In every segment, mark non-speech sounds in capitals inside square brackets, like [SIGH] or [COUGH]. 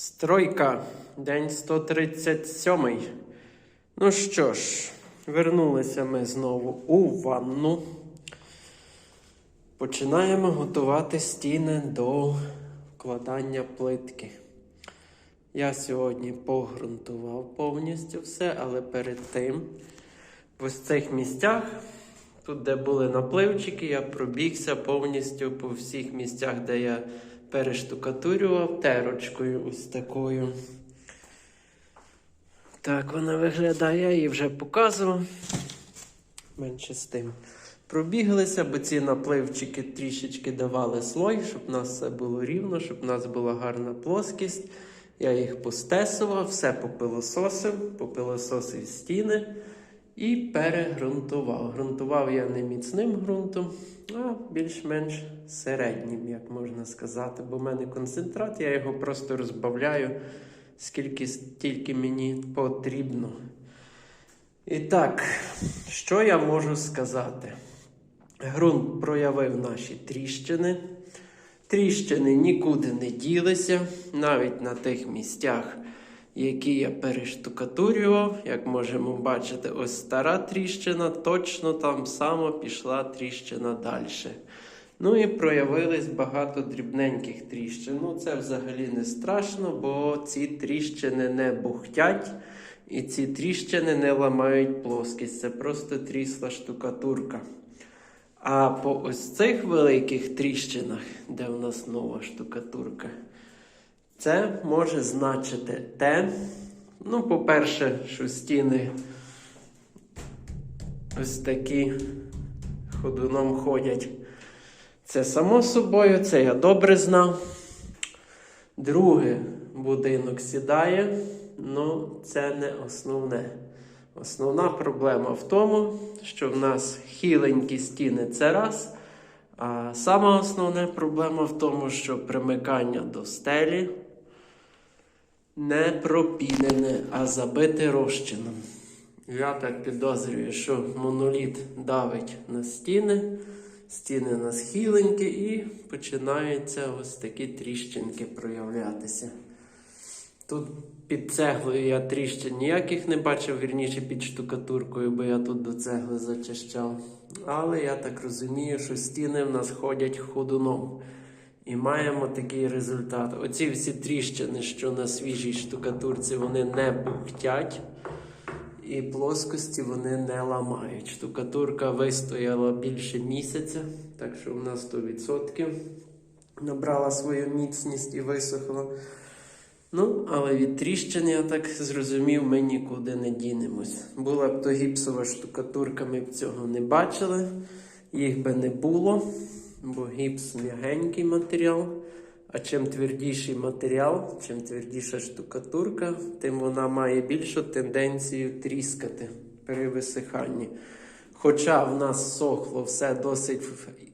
Стройка, день 137. Ну що ж, вернулися ми знову у ванну. Починаємо готувати стіни до вкладання плитки. Я сьогодні погрунтував повністю все, але перед тим в ось цих місцях, тут, де були напливчики, я пробігся повністю по всіх місцях, де я перештукатурював терочкою ось такою. Так вона виглядає, я її вже показував. Менше з тим. Пробіглися, бо ці напливчики трішечки давали слой, щоб у нас все було рівно, щоб у нас була гарна плоскість. Я їх постесував, все попилососив, попилососив стіни і перегрунтував. Грунтував я не міцним ґрунтом, а більш-менш середнім, як можна сказати. Бо в мене концентрат, я його просто розбавляю, скільки стільки мені потрібно. І так, що я можу сказати? Ґрунт проявив наші тріщини. Тріщини нікуди не ділися, навіть на тих місцях, які я перештукатурював. Як можемо бачити, ось стара тріщина, точно там само пішла тріщина далі. Ну і проявилось багато дрібненьких тріщин. Ну, це взагалі не страшно, бо ці тріщини не бухтять і ці тріщини не ламають плоскість. Це просто трісла штукатурка. А по ось цих великих тріщинах, де в нас нова штукатурка, це може значити те, ну, по-перше, що стіни ось такі ходуном ходять. Це само собою, це я добре знав. Друге, будинок сідає, ну це не основне. Основна проблема в тому, що в нас хіленькі стіни це раз. А сама основна проблема в тому, що примикання до стелі не пропінене, а забите розчином. Я так підозрюю, що моноліт давить на стіни, стіни у нас хіленькі і починаються ось такі тріщинки проявлятися. Тут під цеглою я тріщин ніяких не бачив, вірніше під штукатуркою, бо я тут до цегли зачищав. Але я так розумію, що стіни в нас ходять ходуном. І маємо такий результат. Оці всі тріщини, що на свіжій штукатурці, вони не бухтять. І плоскості вони не ламають. Штукатурка вистояла більше місяця, так що в нас 100% набрала свою міцність і висохла. Ну, але від тріщин, я так зрозумів, ми нікуди не дінемось. Була б то гіпсова штукатурка, ми б цього не бачили, їх би не було, бо гіпс м'ягенький матеріал. А чим твердіший матеріал, чим твердіша штукатурка, тим вона має більшу тенденцію тріскати при висиханні. Хоча в нас сохло все досить,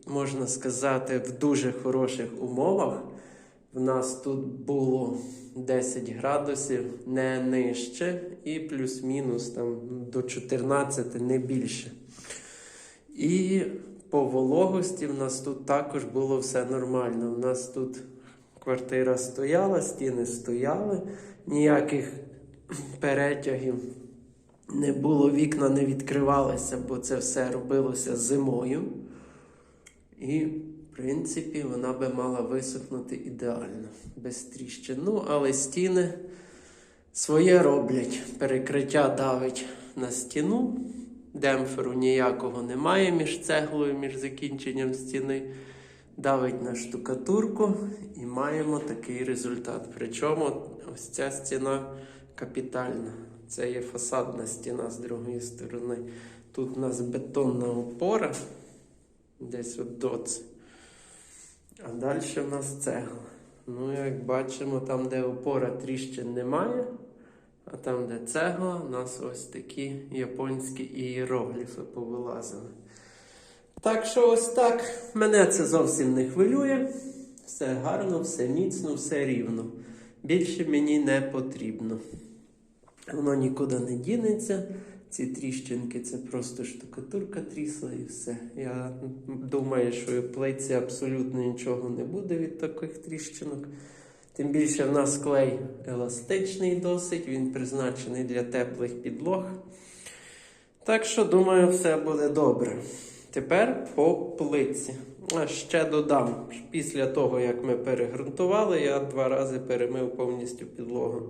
можна сказати, в дуже хороших умовах. В нас тут було 10 градусів, не нижче, і плюс-мінус там до 14, не більше. І по вологості в нас тут також було все нормально. У нас тут квартира стояла, стіни стояли, ніяких [CLEARS THROAT] перетягів не було, вікна не відкривалися, бо це все робилося зимою. І в принципі, вона би мала висохнути ідеально, без тріщин. Ну, але стіни своє роблять. Перекриття давить на стіну. Демпферу ніякого немає між цеглою, між закінченням стіни. Давить на штукатурку і маємо такий результат. Причому ось ця стіна капітальна. Це є фасадна стіна з другої сторони. Тут у нас бетонна опора, десь от доц. А далі в нас цегла. Ну, як бачимо, там, де опора тріщин немає, а там, де цегла, у нас ось такі японські ієрогліфи повилазили. Так що ось так. Мене це зовсім не хвилює. Все гарно, все міцно, все рівно. Більше мені не потрібно. Воно нікуди не дінеться. Ці тріщинки це просто штукатурка трісла і все. Я думаю, що в плитці абсолютно нічого не буде від таких тріщинок. Тим більше в нас клей еластичний досить, він призначений для теплих підлог. Так що, думаю, все буде добре. Тепер по плитці. А ще додам, після того, як ми перегрунтували, я два рази перемив повністю підлогу,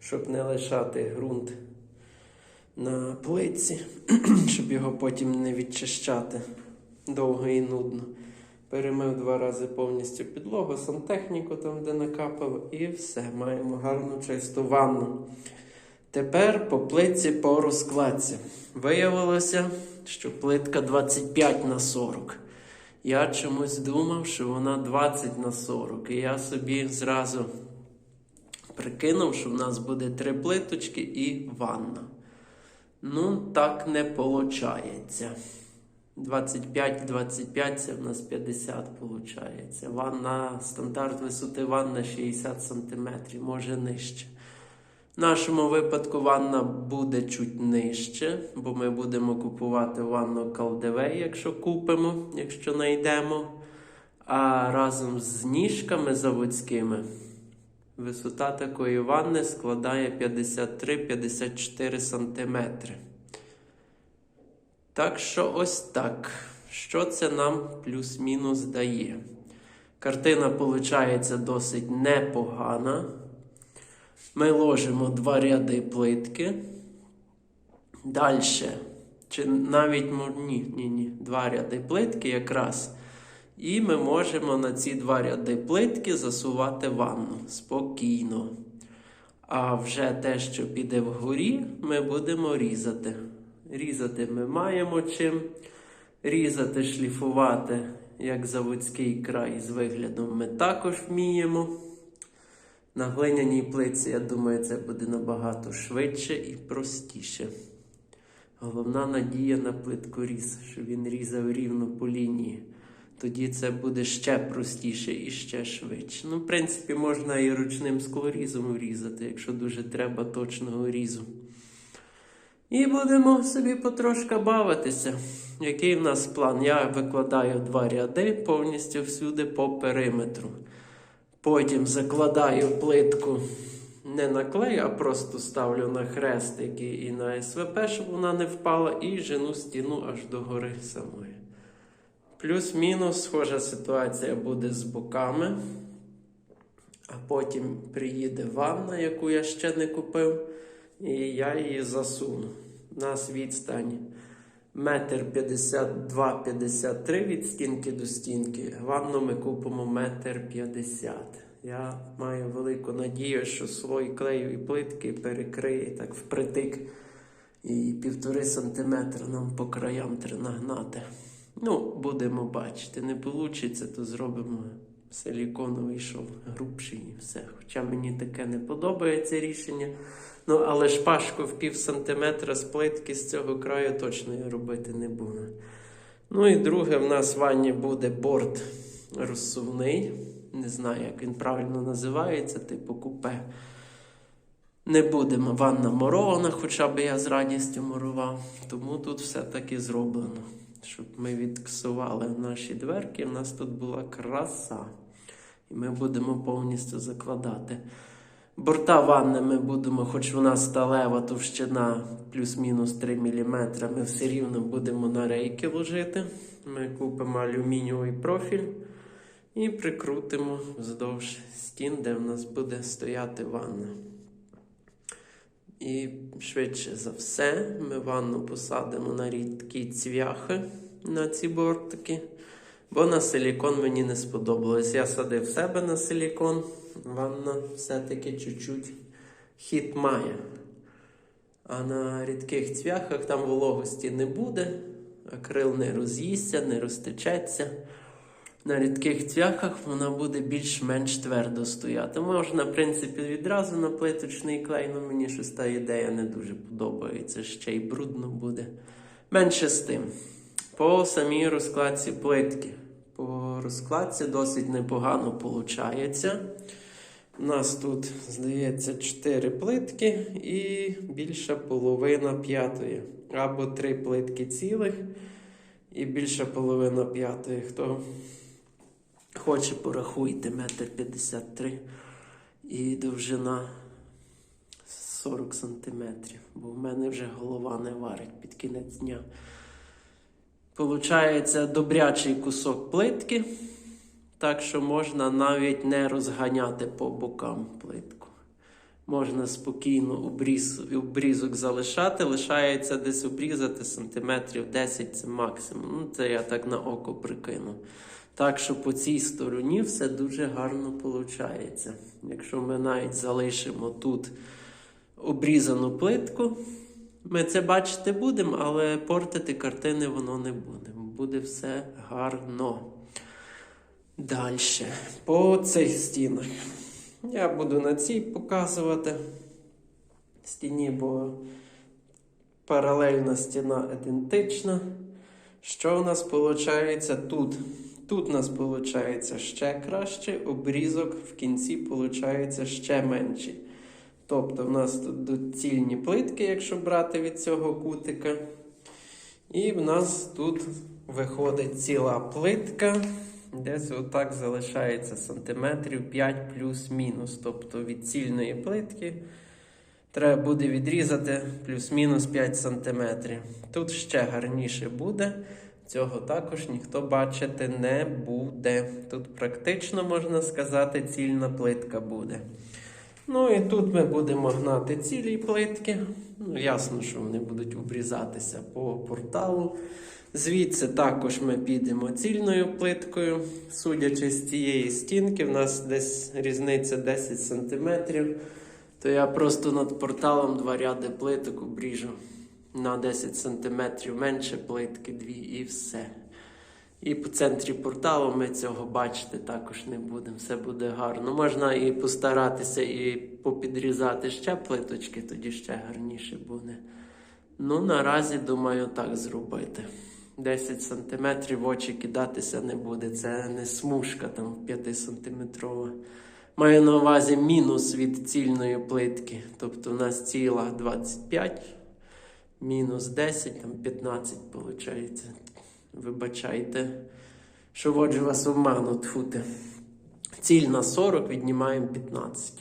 щоб не лишати ґрунт на плитці, [CLEARS THROAT] щоб його потім не відчищати довго і нудно. Перемив два рази повністю підлогу, сантехніку там, де накапав, і все, маємо гарну чисту ванну. Тепер по плитці по розкладці. Виявилося, що плитка 25 на 40. Я чомусь думав, що вона 20 на 40. І я собі зразу прикинув, що в нас буде три плиточки і ванна. Ну, так не виходить. 25-25 це в нас 50 виходить. Ванна, стандарт висоти ванна 60 см, може нижче. В нашому випадку ванна буде чуть нижче, бо ми будемо купувати ванну калдевей, якщо купимо, якщо знайдемо. А разом з ніжками заводськими висота такої ванни складає 53-54 см. Так що ось так. Що це нам плюс-мінус дає? Картина виходить досить непогана. Ми ложимо два ряди плитки. Далі. Чи навіть ні, ні, ні, два ряди плитки якраз. І ми можемо на ці два ряди плитки засувати ванну спокійно. А вже те, що піде вгорі, ми будемо різати. Різати ми маємо чим. Різати, шліфувати, як заводський край з виглядом, ми також вміємо. На глиняній плитці, я думаю, це буде набагато швидше і простіше. Головна надія на плиткоріз, щоб він різав рівно по лінії. Тоді це буде ще простіше і ще швидше. Ну, в принципі, можна і ручним склорізом врізати, якщо дуже треба точного різу. І будемо собі потрошка бавитися. Який в нас план? Я викладаю два ряди повністю всюди по периметру. Потім закладаю плитку не на клей, а просто ставлю на хрестики і на СВП, щоб вона не впала, і жену стіну аж до гори самої. Плюс-мінус схожа ситуація буде з боками. А потім приїде ванна, яку я ще не купив, і я її засуну. У нас відстань метр 52-53 від стінки до стінки. Ванну ми купимо метр 50. Я маю велику надію, що слой клею і плитки перекриє так впритик. І півтори сантиметра нам по краям треба нагнати. Ну, будемо бачити. Не вийде, то зробимо силіконовий шов грубший і все. Хоча мені таке не подобається рішення. Ну, але шпажку в пів сантиметра з плитки з цього краю точно я робити не буду. Ну і друге, в нас в ванні буде борт розсувний. Не знаю, як він правильно називається, типу купе. Не будемо ванна морована, хоча б я з радістю мурував. Тому тут все таки зроблено. Щоб ми відксували наші дверки, в нас тут була краса. І ми будемо повністю закладати. Борта ванни ми будемо, хоч вона сталева товщина плюс-мінус 3 мм, ми все рівно будемо на рейки ложити. Ми купимо алюмінієвий профіль і прикрутимо вздовж стін, де в нас буде стояти ванна. І швидше за все ми ванну посадимо на рідкі цвяхи на ці бортики. Бо на силікон мені не сподобалось. Я садив себе на силікон, ванна все-таки чуть-чуть хід має. А на рідких цвяхах там вологості не буде, акрил не роз'їсться, не розтечеться. На рідких цвяхах вона буде більш-менш твердо стояти. Можна, в принципі, відразу на плиточний клей, але мені щось та ідея не дуже подобається. Ще й брудно буде. Менше з тим. По самій розкладці плитки. По розкладці досить непогано виходить. У нас тут, здається, 4 плитки і більша половина п'ятої. Або 3 плитки цілих і більша половина п'ятої. Хто хоче, порахуйте, метр 53. і довжина 40 сантиметрів, бо в мене вже голова не варить під кінець дня. Получається добрячий кусок плитки, так що можна навіть не розганяти по бокам плитку. Можна спокійно обріз, обрізок залишати, лишається десь обрізати сантиметрів 10 це максимум. Ну, це я так на око прикину. Так що по цій стороні все дуже гарно виходить. Якщо ми навіть залишимо тут обрізану плитку, ми це бачити будемо, але портити картини воно не буде. Буде все гарно. Далі. По цих стінах. Я буду на цій показувати стіні, бо паралельна стіна ідентична. Що у нас виходить тут? Тут у нас виходить ще краще, обрізок в кінці виходить ще менший. Тобто в нас тут доцільні плитки, якщо брати від цього кутика. І в нас тут виходить ціла плитка. Десь отак залишається сантиметрів 5 плюс-мінус. Тобто від цільної плитки треба буде відрізати плюс-мінус 5 сантиметрів. Тут ще гарніше буде. Цього також ніхто бачити не буде. Тут практично, можна сказати, цільна плитка буде. Ну і тут ми будемо гнати цілі плитки. Ну, ясно, що вони будуть обрізатися по порталу. Звідси також ми підемо цільною плиткою. Судячи з цієї стінки, в нас десь різниця 10 см. То я просто над порталом два ряди плиток обріжу на 10 см менше плитки, дві і все. І по центрі порталу ми цього бачити також не будемо. Все буде гарно. Можна і постаратися, і попідрізати ще плиточки, тоді ще гарніше буде. Ну, наразі думаю так зробити. 10 см в очі кидатися не буде. Це не смужка там 5 сантиметрова. Маю на увазі мінус від цільної плитки. Тобто у нас ціла 25, мінус 10, там 15 виходить. Вибачайте, що воджу вас обману тфути. Ціль на 40, віднімаємо 15.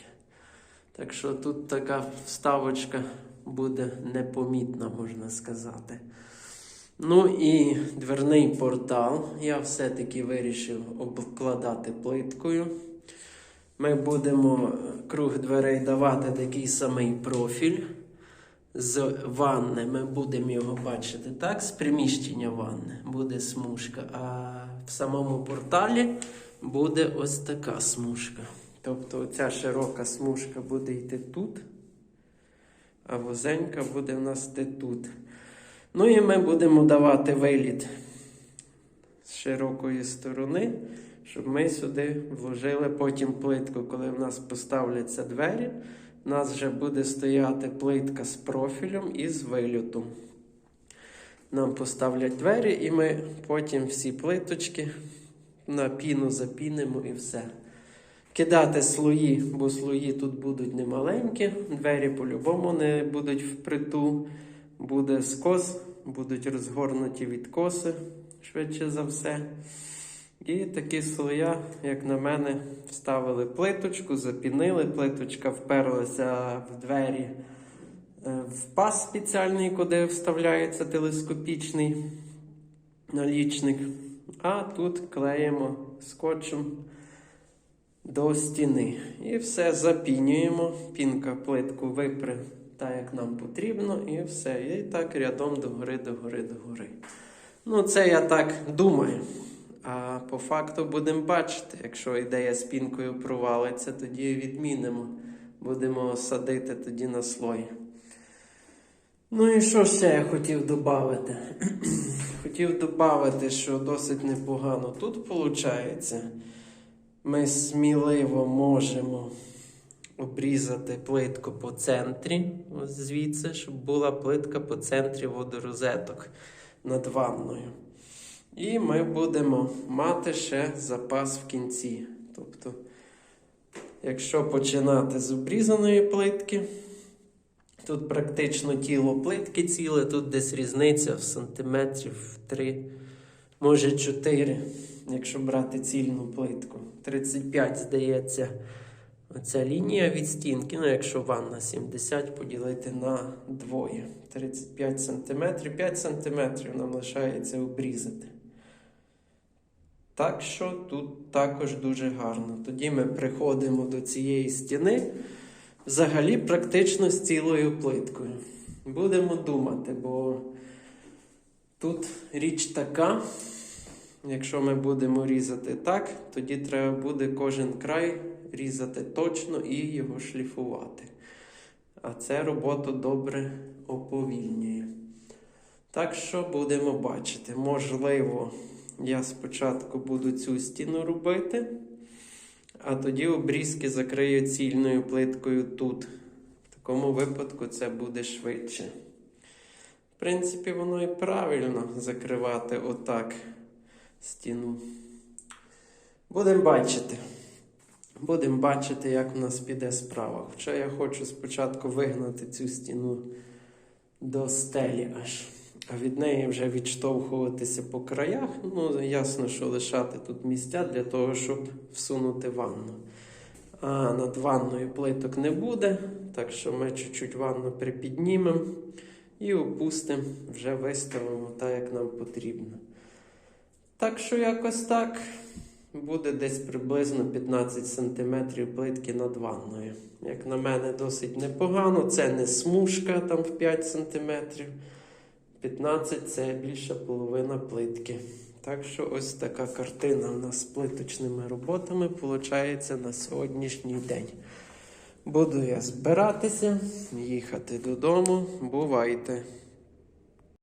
Так що тут така вставочка буде непомітна, можна сказати. Ну і дверний портал. Я все-таки вирішив обкладати плиткою. Ми будемо круг дверей давати такий самий профіль. З ванни ми будемо його бачити так, з приміщення ванни буде смужка, а в самому порталі буде ось така смужка. Тобто ця широка смужка буде йти тут, а вузенька буде в нас йти тут. Ну і ми будемо давати виліт з широкої сторони, щоб ми сюди вложили потім плитку, коли в нас поставляться двері. У нас вже буде стояти плитка з профілем і з вильотом. Нам поставлять двері, і ми потім всі плиточки на піну запінимо і все. Кидати слої, бо слої тут будуть немаленькі, двері по-любому не будуть впритул. Буде скос, будуть розгорнуті відкоси, швидше за все. І такі слоя, як на мене, вставили плиточку, запінили, плиточка вперлася в двері е, в пас спеціальний, куди вставляється телескопічний налічник. А тут клеїмо скотчем до стіни. І все запінюємо. Пінка плитку випре так, як нам потрібно, і все. І так рядом догори, догори, догори. Ну, це я так думаю. А по факту будемо бачити, якщо ідея з пінкою провалиться, тоді відмінимо. Будемо садити тоді на слой. Ну і що ще я хотів додати? [CLEARS THROAT] хотів додати, що досить непогано тут виходить. Ми сміливо можемо обрізати плитку по центрі, ось звідси, щоб була плитка по центрі водорозеток над ванною. І ми будемо мати ще запас в кінці. Тобто, якщо починати з обрізаної плитки, тут практично тіло плитки ціле, тут десь різниця в сантиметрів 3, може 4, якщо брати цільну плитку. 35, здається, Оця лінія від стінки, ну якщо ванна 70, поділити на двоє. 35 см, 5 см нам лишається обрізати. Так що тут також дуже гарно. Тоді ми приходимо до цієї стіни взагалі практично з цілою плиткою. Будемо думати, бо тут річ така. Якщо ми будемо різати так, тоді треба буде кожен край різати точно і його шліфувати. А це роботу добре оповільнює. Так що будемо бачити. Можливо, я спочатку буду цю стіну робити, а тоді обрізки закрию цільною плиткою тут. В такому випадку це буде швидше. В принципі, воно і правильно закривати отак стіну. Будемо бачити. Будемо бачити, як в нас піде справа. Хоча я хочу спочатку вигнати цю стіну до стелі аж. Від неї вже відштовхуватися по краях. Ну, ясно, що лишати тут місця для того, щоб всунути ванну. А над ванною плиток не буде, так що ми чуть-чуть ванну припіднімемо і опустимо, вже виставимо так, як нам потрібно. Так що якось так буде десь приблизно 15 см плитки над ванною. Як на мене, досить непогано. Це не смужка там в 5 см. 15 це більша половина плитки. Так що ось така картина у нас з плиточними роботами виходить на сьогоднішній день. Буду я збиратися, їхати додому. Бувайте!